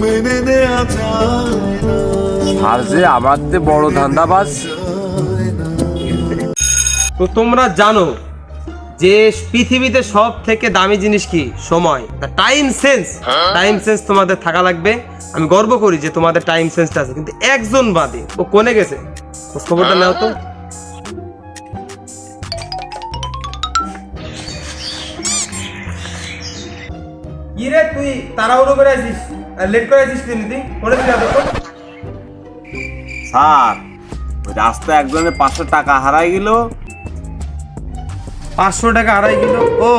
মেনে নেওয়া যায় না। আর যে আমার যে বড় ধান্দাবাজ। তো তোমরা জানো যে পৃথিবীতে সব থেকে দামি জিনিস কি? সময়। টাইম সেন্স টাইম সেন্স তোমাদের থাকা লাগবে। আমি গর্ব করি যে তোমাদের টাইম সেন্সটা আছে কিন্তু একজন বাদে ও কোনে গেছে? খোঁজ খবরটা নাও তো। কি রে তুই তাড়াহুড়ো করে আছিস? লেট করে আছিস তুই তুই করে আদর তো। স্যার ওই রাস্তায় একজনের পাঁচশো টাকা হারাই গেল। পাঁচশো টাকা আড়াই কিলো ও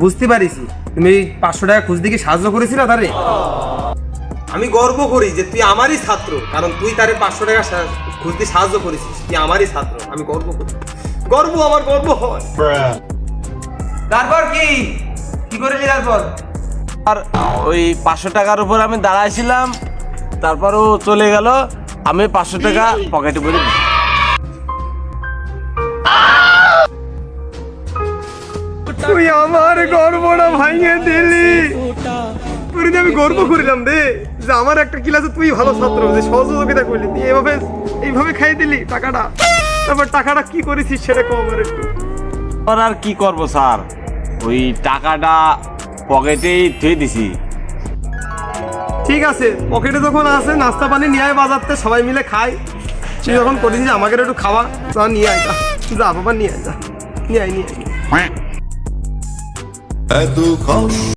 বুঝতে পারিছি। তুমি পাঁচশো টাকা খুঁজতে কি সাহায্য করেছিল তারে? আমি গর্ব করি যে তুই আমারই ছাত্র কারণ তুই তারে পাঁচশো টাকা খুঁজতে সাহায্য করেছিস। তুই আমারই ছাত্র আমি গর্ব করি। গর্ব আমার গর্ব হয়। তারপর কি? কি করেছি তারপর? আর ওই পাঁচশো টাকার উপর আমি দাঁড়াইছিলাম তারপর ও চলে গেল আমি পাঁচশো টাকা পকেটে ভরে তুই আমার গর্বটা ভাঙে দিলি। তোর আমি গর্ব করিলাম রে যে আমার একটা ক্লাসে তুই ভালো ছাত্র যে সহযোগিতা করলি তুই এভাবে এইভাবে খাই দিলি টাকাটা। তারপর টাকাটা কি করেছিস সেটা কম একটু। আর কি করব স্যার? ওই টাকাটা পকেটেই থুয়ে দিছি। ঠিক আছে পকেটে যখন আছে নাস্তা পানি নিয়ে আয় বাজারতে সবাই মিলে খাই। তুই যখন করিস যে আমাকে একটু খাওয়া তা নিয়ে আয় যা। যা বাবা নিয়ে আয় যা। নিয়ে আয় নিয়ে আয়। এত কষ্ট